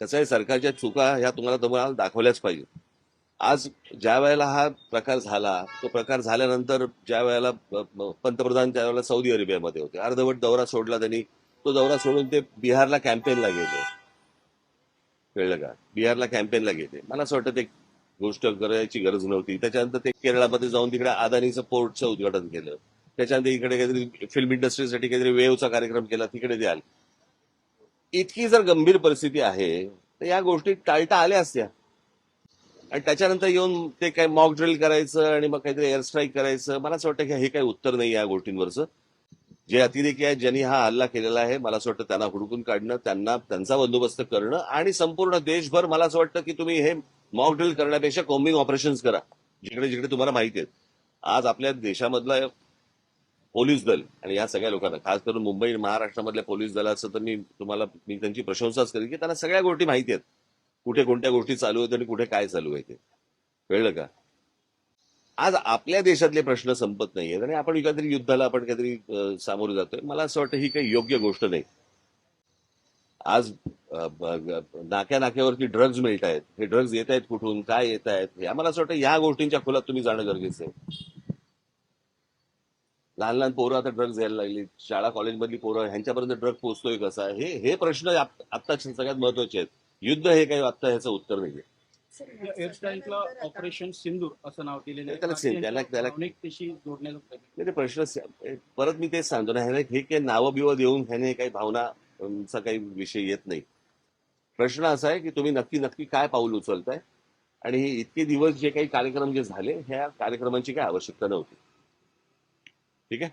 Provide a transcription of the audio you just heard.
कसं आहे सरकारच्या चुका ह्या तुम्हाला तुम्हाला दाखवल्याच पाहिजे. आज ज्या वेळेला हा प्रकार झाला तो प्रकार झाल्यानंतर ज्या वेळेला पंतप्रधान म, पंतप्रधान त्यावेळेला सौदी अरेबियामध्ये होते अर्धवट दौरा सोडला त्यांनी तो दौरा सोडून ते बिहारला कॅम्पेनला गेले. कळलं का बिहारला कॅम्पेनला गेले. मला असं वाटतं ते गोष्ट करायची गरज नव्हती. त्याच्यानंतर ते केरळामध्ये जाऊन तिकडे अदानीचं पोर्टचं उद्घाटन केलं. त्याच्यानंतर इकडे काहीतरी फिल्म इंडस्ट्रीसाठी काहीतरी वेवचा कार्यक्रम केला तिकडे द्याल इतकी जर गंभीर परिस्थिती आहे तर या गोष्टी टाळता आल्या असत्या. आणि त्याच्यानंतर येऊन ते काय मॉक ड्रिल करायचं आणि मग काहीतरी एअर स्ट्राईक करायचं मला असं वाटतं की हे काही उत्तर नाही या गोष्टींवरचं. जे अतिरेकी आहेत ज्यांनी हा हल्ला केलेला आहे मला असं वाटतं त्यांना हुडकून काढणं त्यांना त्यांचा बंदोबस्त करणं आणि संपूर्ण देशभर मला असं वाटतं की तुम्ही हे मॉक ड्रिल करण्यापेक्षा कॉम्बिंग ऑपरेशन्स करा जिकडे जिकडे तुम्हाला माहिती आहेत आज आपल्या देशामधला पोलीस दल आणि या सगळ्या लोकांना खास करून मुंबई महाराष्ट्रामधल्या पोलीस दलाचं तर मी तुम्हाला मी त्यांची प्रशंसाच करेन की त्यांना सगळ्या गोष्टी माहिती आहेत. कुठे कोणत्या गोष्टी चालू आहेत आणि कुठे काय चालू आहे ते. कळलं का? आज आपल्या देशातले प्रश्न संपत नाहीयेत आणि आपण काहीतरी युद्धाला आपण काहीतरी अं, सामोरं जातोय. मला असं वाटतं ही काही योग्य गोष्ट नाही. आज नाक्या नाक्यावरती ड्रग्ज मिळत आहेत हे ड्रग्ज येत आहेत कुठून? काय येत आहेत मला असं वाटतं या गोष्टींच्या खोलात तुम्ही जाणं गरजेचं आहे. लहान लहान पोरं आता ड्रग्ज घ्यायला लागली शाळा कॉलेजमधली पोरं ह्यांच्यापर्यंत ड्रग पोहोचतोय कसा? हे हे प्रश्न आत- आत्ताचे सगळ्यात महत्त्वाचे आहेत. युद्ध हे काही आत्ता ह्याचं उत्तर नाहीये. स्ट्राईकला ऑपरेशन सिंदूर असं नाव दिलेलं त्याला नाही, प्रश्न परत मी तेच सांगतो ना ह्याने हे काही नावं बिवं देऊन ह्याने काही भावनाचा काही विषय येत नाही. प्रश्न असा आहे की तुम्ही नक्की नक्की काय पाऊल उचलताय? आणि हे इतके दिवस जे काही कार्यक्रम जे झाले ह्या कार्यक्रमांची काय आवश्यकता नव्हती. ठीक आहे.